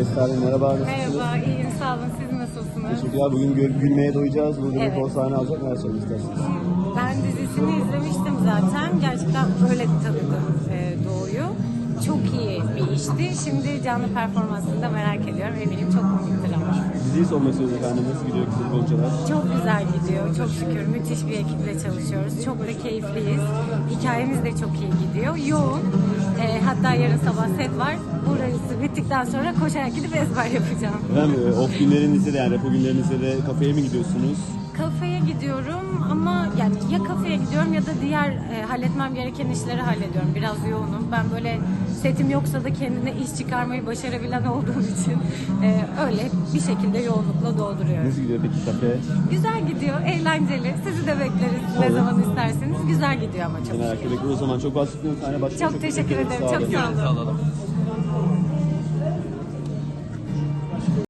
Esra Hanım merhaba, nasılsınız? Merhaba, iyiyim sağ olun. Siz nasılsınız? Teşekkürler. Bugün gül- gülmeye doyacağız. Burada Evet. bir kol sahne alacak. Neler söylemek istersiniz? Ben dizisini izlemiştim zaten. Gerçekten öyle tanıdım e, Doğu'yu. Çok iyi bir işti. Şimdi canlı performansını da merak Diziyi sormak istiyoruz efendim. Nasıl gidiyor oyuncular? Çok güzel gidiyor. Çok şükür müthiş bir ekiple çalışıyoruz. Çok da keyifliyiz. Hikayemiz de çok iyi gidiyor. Yoğun. E, hatta yarın sabah set var. Burası bittikten sonra koşarak gidip ezber yapacağım. Efendim e, off günlerinizde de yani repo günlerinizde de kafeye mi gidiyorsunuz? Kafeye gidiyorum ama yani ya kafeye gidiyorum ya da diğer e, halletmem gereken işleri hallediyorum. Biraz yoğunum. Ben böyle setim yoksa da kendine iş çıkarmayı başarabilen olduğum için e, öyle bir şekilde yoğunlukla dolduruyorum. Nasıl gidiyor peki kafe? Güzel gidiyor, eğlenceli. Sizi de bekleriz ne Olur. zaman isterseniz. Güzel gidiyor ama çok Merak şükür. etmek o zaman çok bahsetmiyorum. Başlıyor. Çok teşekkür ederim. Sağ olun. Çok sağ olun.